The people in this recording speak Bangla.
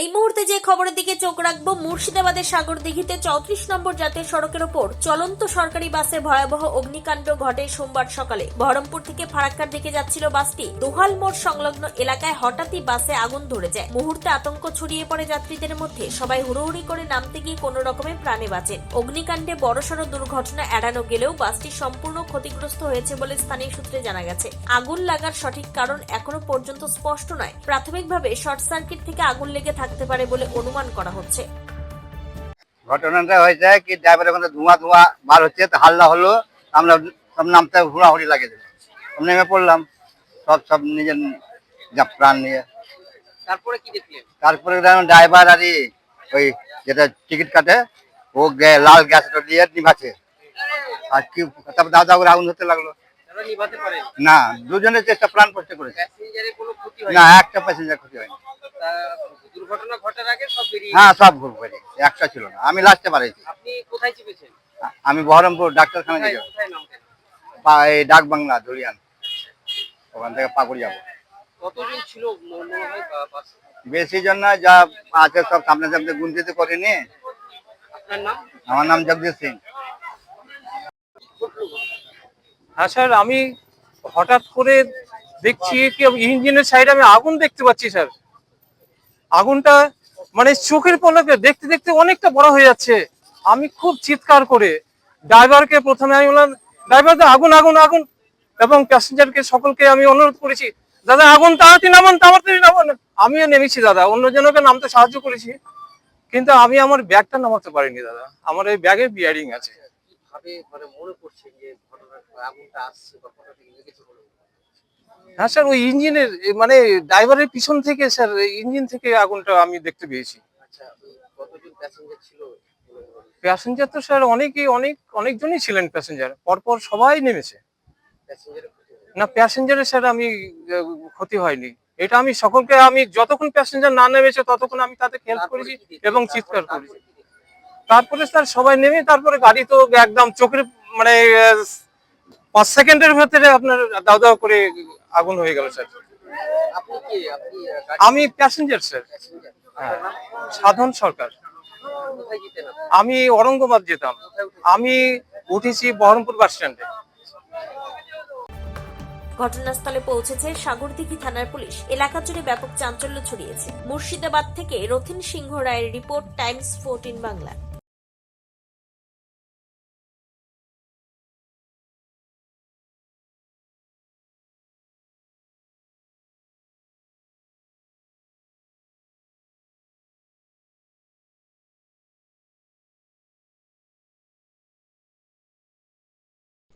এই মুহূর্তে যে খবরের দিকে চোখ রাখব, মুর্শিদাবাদের সাগরদিঘিতে চৌত্রিশ নম্বর জাতীয় সড়কের ওপর চলন্ত সরকারি বাসে ভয়াবহ অগ্নিকাণ্ড ঘটে সোমবার সকালে। বহরমপুর থেকে ফারাক্কার দিকে যাচ্ছিল বাসটি। দোহাল মোড় সংলগ্ন এলাকায় হঠাৎই বাসে আগুন ধরে যায়। মুহূর্তে আতঙ্ক ছড়িয়ে পড়ে যাত্রীদের মধ্যে। সবাই হুড়োহুড়ি করে নামতে গিয়ে কোনো রকমে প্রাণে বাঁচেন অগ্নিকাণ্ডে বড়সড় দুর্ঘটনা এড়ানো গেলেও বাসটি সম্পূর্ণ ক্ষতিগ্রস্ত হয়েছে বলে স্থানীয় সূত্রে জানা গেছে। আগুন লাগার সঠিক কারণ এখনও পর্যন্ত স্পষ্ট নয়। প্রাথমিকভাবে শর্ট সার্কিট থেকে আগুন লেগে থাকতে পারে বলে অনুমান করা হচ্ছে। ঘটনাটা হয়েছে কি ড্রাইভারের মধ্যে ধোঁয়া ধোঁয়া বার হচ্ছে তো হাল্লা হলো আমরা সব নামতে হুড়াহুড়ি লাগিয়ে দিল নেমে পড়লাম সব সব নিজের প্রাণ নিয়ে। তারপরে কি দেখলেন? তারপরে ড্রাইভার আর ওই যেটা টিকিট কাটে ও লাল গ্যাস দিয়ে নিভাছে আর কি তারপর দাদা করে আগুন হতে লাগল। তারা নিভাতে পারেন না দুজনের চেষ্টা প্রাণ কষ্ট করেছে। প্যাসেঞ্জারের কোনো ক্ষতি না একটা প্যাসেঞ্জার ক্ষতি হয়নি। তা দুর্ঘটনা ঘটার আগে সব বেরিয়ে হ্যাঁ সব ভুল করে একটা ছিল না। আমি লাস্টে পারিয়েছি আপনি কোথায় চেপেছেন আমি বহরমপুর ডাক্তারখানা গেছি কোথায় এই ডাক বাংলা ধুলিয়ান। ওখান থেকে পাকুড় যাব। কতজন ছিল ম- মনে হয় বা- বাসে? বেশি জন্য যা আছে সব সামনে সামনে গুনতিতে করিনি আপনার নাম? আমার নাম জগদীশ সিং। হ্যাঁ স্যার আমি হঠাৎ করে দেখছি কি ইঞ্জিনের সাইডে আমি আগুন দেখতে পাচ্ছি স্যার। আগুনটা মানে চোখের পলকে দেখতে দেখতে অনেকটা বড় হয়ে যাচ্ছে। আমি খুব চিৎকার করে ড্রাইভারকে প্রথমে আমি বললাম, ড্রাইভার আগুন আগুন আগুন! এবং প্যাসেঞ্জারকে সকলকে আমি অনুরোধ করেছি, দাদা, আগুন, তাড়াতাড়ি নামান তাড়াতাড়ি নামান! আমিও নেমেছি, দাদা, অন্যজনকে নামতে সাহায্য করেছি। কিন্তু আমি আমার ব্যাগটা নামাতে পারিনি, দাদা। আমার এই ব্যাগে বিয়ারিং আছে। মানে মনে করছেন যে ঘটনা আগুনটা আসছে কোথা থেকে লেগেছে বলে হ্যাঁ স্যার ওই ইঞ্জিনের মানে ড্রাইভারের পিছন থেকে স্যার ইঞ্জিন থেকে আগুনটা আমি দেখতে পেয়েছি। আচ্ছা প্যাসেঞ্জার? প্যাসেঞ্জার তো স্যার অনেকেই অনেক অনেকজনই ছিলেন প্যাসেঞ্জার পরপর সবাই নেমেছে। না প্যাসেঞ্জারের স্যার আমি ক্ষতি হয়নি। এটা আমি সকলকে আমি যতক্ষণ প্যাসেঞ্জার না নেমেছে ততক্ষণ আমি তাদের হেল্প করেছি এবং চিৎকার করেছি। তারপরে স্যার সবাই নেমে তারপরে গাড়ি তো একদম চোখের মানে পাঁচ সেকেন্ডের ভেতরে আপনার দাও দাও করে আগুন হয়ে গেল স্যার। আপনি কি আপনি আহ, গাড়ি আমি প্যাসেঞ্জার স্যার। হ্যাঁ। সাধন সরকার? আমি ঔরঙ্গাবাদ যেতাম। আমি উঠেছি বহরমপুর বাস স্ট্যান্ডে। ঘটনাস্থলে পৌঁছেছে সাগরদিঘি থানার পুলিশ। এলাকা জুড়ে ব্যাপক চাঞ্চল্য ছড়িয়েছে। মুর্শিদাবাদ থেকে রথিন সিংহ রায়ের রিপোর্ট টাইমস ফোরটিন বাংলা।